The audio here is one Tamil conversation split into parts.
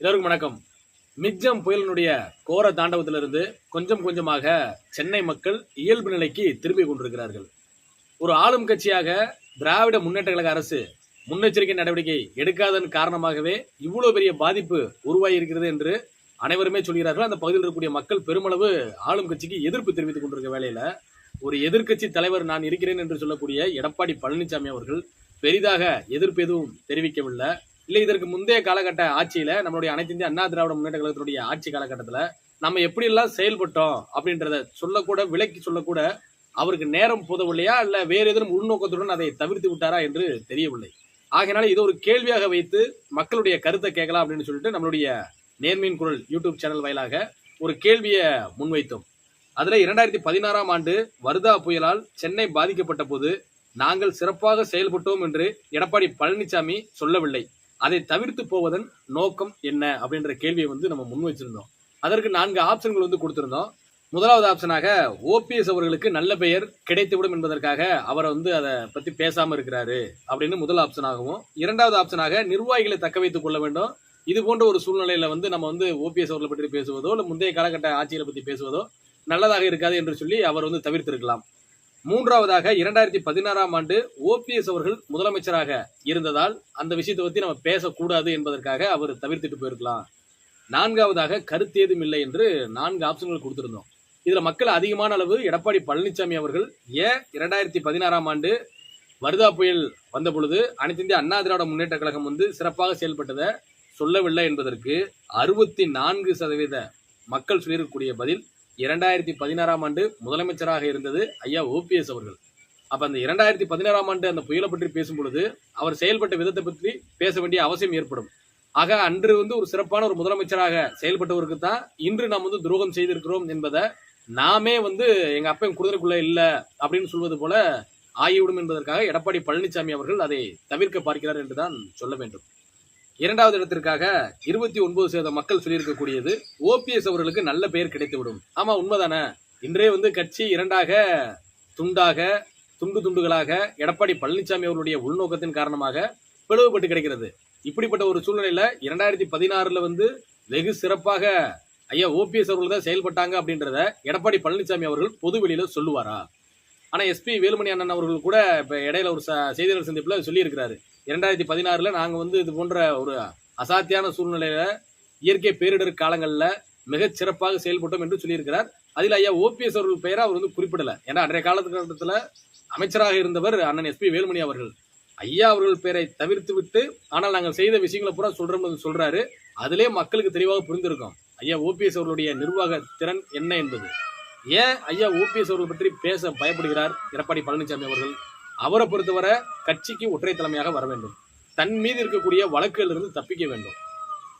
எல்லோருக்கும் வணக்கம். மிக்ஜம் புயலினுடைய கோர தாண்டவத்திலிருந்து கொஞ்சம் கொஞ்சமாக சென்னை மக்கள் இயல்பு நிலைக்கு திரும்பி கொண்டிருக்கிறார்கள். ஒரு ஆளும் கட்சியாக திராவிட முன்னேற்ற கழக அரசு முன்னெச்சரிக்கை நடவடிக்கை எடுக்காதன் காரணமாகவே இவ்வளோ பெரிய பாதிப்பு உருவாகி இருக்கிறது என்று அனைவருமே சொல்கிறார்கள். அந்த பகுதியில் இருக்கக்கூடிய மக்கள் பெருமளவு ஆளும் கட்சிக்கு எதிர்ப்பு தெரிவித்துக் கொண்டிருக்க வேளையில ஒரு எதிர்க்கட்சி தலைவர் நான் இருக்கிறேன் என்று சொல்லக்கூடிய எடப்பாடி பழனிசாமி அவர்கள் பெரிதாக எதிர்ப்பு எதுவும் தெரிவிக்கவில்லை. இல்லை இதற்கு முந்தைய காலகட்ட ஆட்சியில நம்மளுடைய அனைத்து இந்திய அண்ணா திராவிட முன்னேற்ற கழகத்தினுடைய ஆட்சி காலகட்டத்துல நம்ம எப்படி எல்லாம் செயல்பட்டோம் அப்படின்றத சொல்லக்கூட விலக்கி சொல்லக்கூட அவருக்கு நேரம் போதவில்லையா? இல்ல வேறு எதுவும் உள்நோக்கத்துடன் அதை தவிர்த்து விட்டாரா என்று தெரியவில்லை. ஆகையினால இது ஒரு கேள்வியாக வைத்து மக்களுடைய கருத்தை கேட்கலாம் அப்படின்னு சொல்லிட்டு நம்மளுடைய நேர்மையின் குரல் யூடியூப் சேனல் வாயிலாக ஒரு கேள்வியை முன்வைத்தோம். அதுல இரண்டாயிரத்தி பதினாறாம் ஆண்டு வர்தா புயலால் சென்னை பாதிக்கப்பட்ட போது நாங்கள் சிறப்பாக செயல்பட்டோம் என்று எடப்பாடி பழனிசாமி சொல்லவில்லை. அதை தவிர்த்து போவதன் நோக்கம் என்ன அப்படின்ற கேள்வியை வந்து நம்ம முன் வச்சிருந்தோம். அதற்கு நான்கு ஆப்ஷன்கள் வந்து கொடுத்திருந்தோம். முதலாவது ஆப்ஷனாக ஓபிஎஸ் அவர்களுக்கு நல்ல பெயர் கிடைத்துவிடும் என்பதற்காக அவரை வந்து அதை பத்தி பேசாம இருக்கிறாரு அப்படின்னு முதல் ஆப்ஷனாகவும் இரண்டாவது ஆப்ஷனாக நிர்வாகிகளை தக்க வைத்துக் கொள்ள வேண்டும். இது போன்ற ஒரு சூழ்நிலையில வந்து நம்ம வந்து ஓபிஎஸ் அவர்களை பற்றி பேசுவதோ இல்லை முந்தைய காலகட்ட ஆட்சிகளை பத்தி பேசுவதோ நல்லதாக இருக்காது என்று சொல்லி அவர் வந்து தவிர்த்திருக்கலாம். மூன்றாவதாக இரண்டாயிரத்தி பதினாறாம் ஆண்டு ஓபிஎஸ் அவர்கள் முதலமைச்சராக இருந்ததால் அந்த விஷயத்தை பத்தி நம்ம பேசக்கூடாது என்பதற்காக அவர் தவிர்த்துட்டு போயிருக்கலாம். நான்காவதாக கருத்து ஏதும் இல்லை என்று நான்கு ஆப்ஷன்கள் கொடுத்திருந்தோம். இதுல மக்கள் அதிகமான அளவு எடப்பாடி பழனிசாமி அவர்கள் ஏன் இரண்டாயிரத்தி பதினாறாம் ஆண்டு வருதா புயல் வந்த பொழுது அனைத்து இந்திய அண்ணா திராவிட முன்னேற்ற கழகம் வந்து சிறப்பாக செயல்பட்டதை சொல்லவில்லை என்பதற்கு அறுபத்தி நான்கு சதவீத மக்கள் சொல்லியிருக்கக்கூடிய பதில் இரண்டாயிரத்தி பதினாறாம் ஆண்டு முதலமைச்சராக இருந்தது ஐயா ஓபிஎஸ் அவர்கள். அப்ப அந்த இரண்டாயிரத்தி பதினாறாம் ஆண்டு அந்த புயலை பற்றி பேசும் பொழுது அவர் செயல்பட்ட விதத்தை பற்றி பேச வேண்டிய அவசியம் ஏற்படும். ஆக அன்று வந்து ஒரு சிறப்பான ஒரு முதலமைச்சராக செயல்பட்டவருக்கு தான் இன்று நாம் வந்து துரோகம் செய்திருக்கிறோம் என்பதை நாமே வந்து எங்க அப்பன் குடுதலுக்குள்ள இல்ல அப்படின்னு சொல்வது போல ஆகிவிடும் என்பதற்காக எடப்பாடி பழனிசாமி அவர்கள் அதை தவிர்க்க பார்க்கிறார் என்றுதான் சொல்ல வேண்டும். இரண்டாவது இடத்திற்காக இருபத்தி ஒன்பது சதவீத மக்கள் சொல்லியிருக்கக்கூடியது ஓபிஎஸ் அவர்களுக்கு நல்ல பெயர் கிடைத்துவிடும். ஆமா உண்மைதானே? இன்றே வந்து கட்சி இரண்டாக துண்டாக துண்டு துண்டுகளாக எடப்பாடி பழனிசாமி அவர்களுடைய உள்நோக்கத்தின் காரணமாக பிளவுபட்டு கிடைக்கிறது. இப்படிப்பட்ட ஒரு சூழ்நிலையில இரண்டாயிரத்தி பதினாறுல வந்து வெகு சிறப்பாக ஐயா ஓபிஎஸ் அவர்கள் தான் செயல்பட்டாங்க அப்படின்றத எடப்பாடி பழனிசாமி அவர்கள் பொது வெளியில சொல்லுவாரா? ஆனால் எஸ்பி வேலுமணி அண்ணன் அவர்கள் கூட இப்போ இடையில ஒரு ச- செய்தியாளர் சந்திப்பில் சொல்லியிருக்கிறாரு. இரண்டாயிரத்தி பதினாறில் நாங்கள் வந்து இது போன்ற ஒரு அசாத்தியான சூழ்நிலையில் இயற்கை பேரிடர் காலங்களில் மிகச் சிறப்பாக செயல்பட்டோம் என்று சொல்லியிருக்கிறார். அதில் ஐயா ஓபிஎஸ் அவர்கள் பெயரை அவர் வந்து குறிப்பிடலை. ஏன்னா அன்றைய காலகட்டத்தில் அமைச்சராக இருந்தவர் அண்ணன் எஸ்பி வேலுமணி அவர்கள். ஐயா அவர்கள் பெயரை தவிர்த்து விட்டு ஆனால் நாங்கள் செய்த விஷயங்களை பூரா சொல்கிறோம்னு சொல்கிறாரு அதிலே மக்களுக்கு தெளிவாக புரிந்திருக்கோம். ஐயா ஓபிஎஸ் அவர்களுடைய நிர்வாக திறன் என்ன என்பது? ஏன் ஐயா ஓபிஎஸ் அவர்கள் பற்றி பேச பயப்படுகிறார்? எடப்பாடி பழனிசாமி அவர்கள். அவரை பொறுத்தவரை கட்சிக்கு ஒற்றை தலைமையாக வர வேண்டும். தன் மீது இருக்கக்கூடிய வழக்குகளிலிருந்து தப்பிக்க வேண்டும்.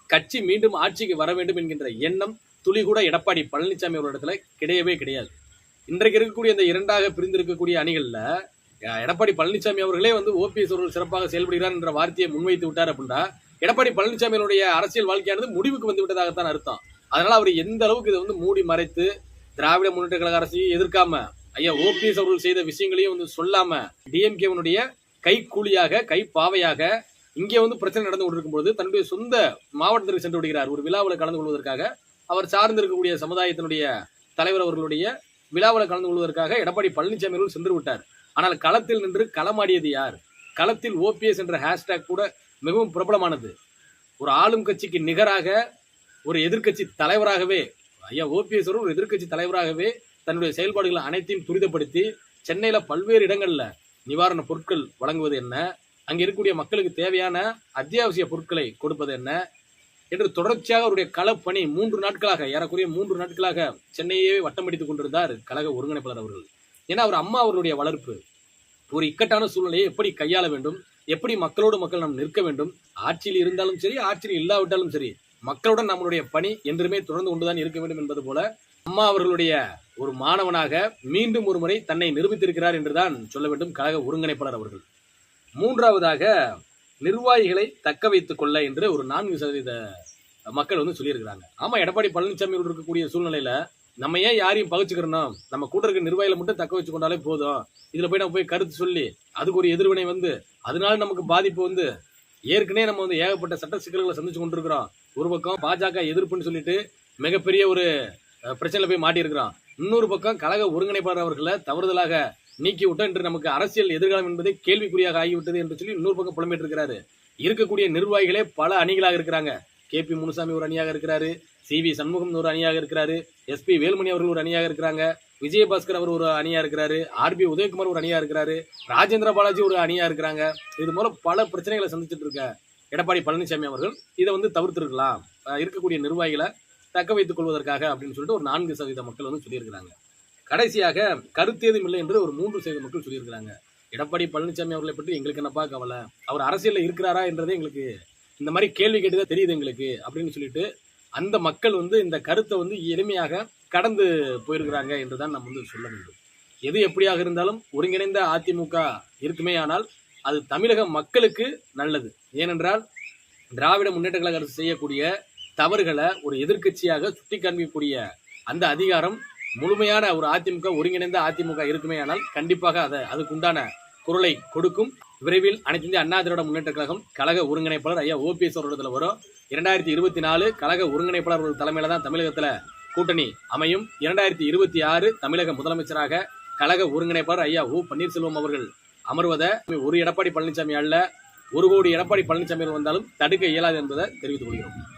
கட்சி மீண்டும் ஆட்சிக்கு வர வேண்டும் என்கின்ற எண்ணம் துளி கூட எடப்பாடி பழனிசாமி அவர்களிடத்துல கிடையவே கிடையாது. இன்றைக்கு இருக்கக்கூடிய இந்த இரண்டாக பிரிந்திருக்கக்கூடிய அணிகளில் எடப்பாடி பழனிசாமி அவர்களே வந்து ஓபிஎஸ் அவர்கள் சிறப்பாக செயல்படுகிறார் என்ற வார்த்தையை முன்வைத்து விட்டார் அப்படின்னா எடப்பாடி பழனிசாமி அவருடைய அரசியல் வாழ்க்கையானது முடிவுக்கு வந்து விட்டதாகத்தான் அர்த்தம். அதனால அவர் எந்த அளவுக்கு இதை வந்து மூடி மறைத்து திராவிட முன்னேற்ற கழக அரசையும் எதிர்க்காம ஐயா ஓபிஎஸ் அவர்கள் செய்த விஷயங்களையும் வந்து சொல்லாம டிஎம்கேவனுடைய கை கூலியாக கை பாவையாக இங்கே வந்து பிரச்சனை நடந்து கொண்டிருக்கும் பொழுது தன்னுடைய சொந்த மாவட்டத்திற்கு சென்று விடுகிறார். ஒரு விழாவில் கலந்து கொள்வதற்காக அவர் சார்ந்திருக்கக்கூடிய சமுதாயத்தினுடைய தலைவர் அவர்களுடைய விழாவில் கலந்து கொள்வதற்காக எடப்பாடி பழனிசாமி அவர்கள் சென்று விட்டார். ஆனால் களத்தில் நின்று களமாடியது யார்? களத்தில் ஓபிஎஸ் என்ற ஹேஷ்டேக் கூட மிகவும் பிரபலமானது. ஒரு ஆளும் கட்சிக்கு நிகராக ஒரு எதிர்க்கட்சி தலைவராகவே ஐயா ஓபிஎஸ் ஒரு எதிர்க்கட்சி தலைவராகவே தன்னுடைய செயல்பாடுகளை அனைத்தையும் துரிதப்படுத்தி சென்னையில பல்வேறு இடங்கள்ல நிவாரண பொருட்கள் வழங்குவது என்ன? அங்க இருக்கக்கூடிய மக்களுக்கு தேவையான அத்தியாவசிய பொருட்களை கொடுப்பது என்ன? என்று தொடர்ச்சியாக அவருடைய களப்பணி மூன்று நாட்களாக ஏறக்குறைய மூன்று நாட்களாக சென்னையே வட்டமடித்துக் கொண்டிருந்தார் கழக ஒருங்கிணைப்பாளர் அவர்கள். ஏன்னா அவர் அம்மா அவருடைய வளர்ப்பு ஒரு இக்கட்டான சூழ்நிலையை எப்படி கையாள வேண்டும் எப்படி மக்களோடு மக்கள் நாம் நிற்க வேண்டும் ஆட்சியில் இருந்தாலும் சரி ஆட்சியில் இல்லாவிட்டாலும் சரி மக்களுடன் நம்மளுடைய பணி என்றுமே தொடர்ந்து கொண்டுதான் இருக்க வேண்டும் என்பது போல அம்மா அவர்களுடைய ஒரு மாணவனாக மீண்டும் ஒரு முறை தன்னை நிரூபித்திருக்கிறார் என்றுதான் சொல்ல வேண்டும் கழக ஒருங்கிணைப்பாளர் அவர்கள். மூன்றாவதாக நிர்வாகிகளை தக்க வைத்துக் கொள்ள என்று ஒரு நான்கு சதவீத மக்கள் வந்து சொல்லியிருக்கிறாங்க. ஆமா எடப்பாடி பழனிசாமி இருக்கக்கூடிய சூழ்நிலையில நம்ம ஏன் யாரையும் பகிச்சுக்கிறோம் நம்ம கூட இருக்க நிர்வாகிகளை மட்டும் தக்க வச்சு கொண்டாலே போதும். இதுல போய் நம்ம போய் கருத்து சொல்லி அதுக்கு ஒரு எதிர்வினை வந்து அதனால நமக்கு பாதிப்பு வந்து ஏற்கனவே நம்ம வந்து ஏகப்பட்ட சட்ட சிக்கல்களை சந்திச்சு கொண்டிருக்கிறோம். ஒரு பக்கம் பாஜக எதிர்ப்புன்னு சொல்லிட்டு மிகப்பெரிய ஒரு பிரச்சனையில் போய் மாட்டியிருக்கிறான். இன்னொரு பக்கம் கழக ஒருங்கிணைப்பாளர் அவர்களை தவறுதலாக நீக்கி விட்டோம் என்று நமக்கு அரசியல் எதிர்காலம் என்பதை கேள்விக்குறியாக ஆகிவிட்டது என்று சொல்லி இன்னொரு பக்கம் புலம்பிட்டு இருக்கிறாரு. இருக்கக்கூடிய நிர்வாகிகளே பல அணிகளாக இருக்கிறாங்க. கே பி முனுசாமி ஒரு அணியாக இருக்கிறாரு. சி வி சண்முகம் ஒரு அணியாக இருக்கிறாரு. எஸ்பி வேலுமணி அவர்கள் ஒரு அணியாக இருக்கிறாங்க. விஜயபாஸ்கர் அவர் ஒரு அணியா இருக்கிறாரு. ஆர்பி உதயகுமார் ஒரு அணியா இருக்கிறாரு. ராஜேந்திர பாலாஜி ஒரு அணியா இருக்கிறாங்க. இது மூலம் பல பிரச்சனைகளை சந்திச்சுட்டு இருக்க எடப்பாடி பழனிசாமி அவர்கள் இதை வந்து தவிர்த்திருக்கலாம். இருக்கக்கூடிய நிர்வாகிகளை தக்க வைத்துக் கொள்வதற்காக அப்படின்னு சொல்லிட்டு ஒரு நான்கு சதவீத மக்கள் வந்து சொல்லியிருக்கிறாங்க. கடைசியாக கருத்தேதும் இல்லை என்று ஒரு மூன்று சதவீத மக்கள் சொல்லியிருக்கிறாங்க. எடப்பாடி பழனிசாமி அவர்களை பற்றி எங்களுக்கு என்னப்பா கவலை? அவர் அரசியலில் இருக்கிறாரா என்றதே எங்களுக்கு இந்த மாதிரி கேள்வி கேட்டுதான் தெரியுது எங்களுக்கு அப்படின்னு சொல்லிட்டு அந்த மக்கள் வந்து இந்த கருத்தை வந்து எளிமையாக கடந்து போயிருக்கிறாங்க என்றுதான் நம்ம வந்து சொல்ல வேண்டும். எது எப்படியாக இருந்தாலும் ஒருங்கிணைந்த அதிமுக இருக்குமே ஆனால் அது தமிழக மக்களுக்கு நல்லது. ஏனென்றால் திராவிட முன்னேற்ற கழக அரசு செய்யக்கூடிய தவறுகளை ஒரு எதிர்க்கட்சியாக சுட்டி காண்பிக்கக்கூடிய அந்த அதிகாரம் முழுமையான ஒரு அதிமுக ஒருங்கிணைந்த அதிமுக இருக்குமே ஆனால் கண்டிப்பாக அதை அதுக்குண்டான குரலை கொடுக்கும். விரைவில் அனைத்து இந்திய அண்ணா திராவிட முன்னேற்ற கழகம் கழக ஒருங்கிணைப்பாளர் ஐயா ஓபிஎஸ் அவர்களிடத்தில் வரும். இரண்டாயிரத்தி இருபத்தி நாலு கழக ஒருங்கிணைப்பாளர் அவர்கள் தலைமையில தான் தமிழகத்தில் கூட்டணி அமையும். இரண்டாயிரத்தி இருபத்தி ஆறு தமிழக முதலமைச்சராக கழக ஒருங்கிணைப்பாளர் ஐயா ஓ பன்னீர்செல்வம் அவர்கள் அமர்வதை ஒரு எடப்பாடி பழனிசாமி அல்ல ஒரு கோடி எடப்பாடி பழனிசாமி வந்தாலும் தடுக்க இயலாது என்பதை தெரிவித்துக் கொள்கிறோம்.